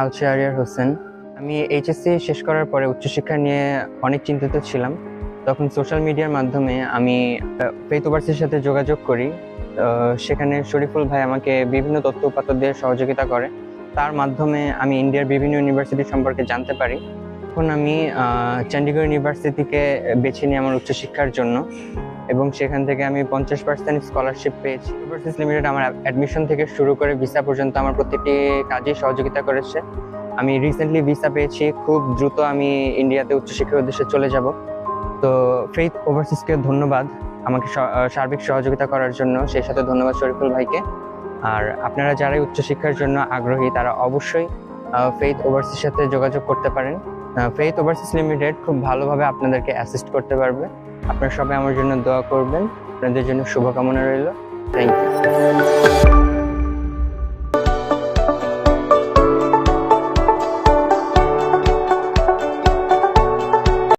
আলশারিয়ার হোসেন। আমি এইচএসসি শেষ করার পরে উচ্চশিক্ষা নিয়ে অনেক চিন্তিত ছিলাম। তখন সোশ্যাল মিডিয়ার মাধ্যমে আমি ফেইথ সাথে যোগাযোগ করি। সেখানে শরীফুল ভাই আমাকে বিভিন্ন তথ্য উপাত্ত দিয়ে সহযোগিতা করে। তার মাধ্যমে আমি ইন্ডিয়ার বিভিন্ন ইউনিভার্সিটি সম্পর্কে জানতে পারি। তখন আমি চণ্ডীগড় ইউনিভার্সিটিকে বেছে নিই আমার উচ্চশিক্ষার জন্য। এবং সেখান থেকে আমি পঞ্চাশ পার্সেন্ট স্কলারশিপ পেয়েছি। ইউনিভার্সিটি লিমিটেড আমার অ্যাডমিশন থেকে শুরু করে ভিসা পর্যন্ত আমার প্রত্যেকটি কাজেই সহযোগিতা করেছে। আমি রিসেন্টলি ভিসা পেয়েছি, খুব দ্রুত আমি ইন্ডিয়াতে উচ্চশিক্ষার উদ্দেশ্যে চলে যাব। তো ফেইথ ওভারসিজকে ধন্যবাদ আমাকে সার্বিক সহযোগিতা করার জন্য। সেই সাথে ধন্যবাদ শরীফুল ভাইকে। আর আপনারা যারাই উচ্চশিক্ষার জন্য আগ্রহী, তারা অবশ্যই ফেইথ ওভারসির সাথে যোগাযোগ করতে পারেন। ফেইথ ওভারসিস লিমিটেড খুব ভালোভাবে আপনাদেরকে অ্যাসিস্ট করতে পারবে। আপনারা সবাই আমার জন্য দোয়া করবেন। আপনাদের জন্য শুভকামনা রইল। Thank you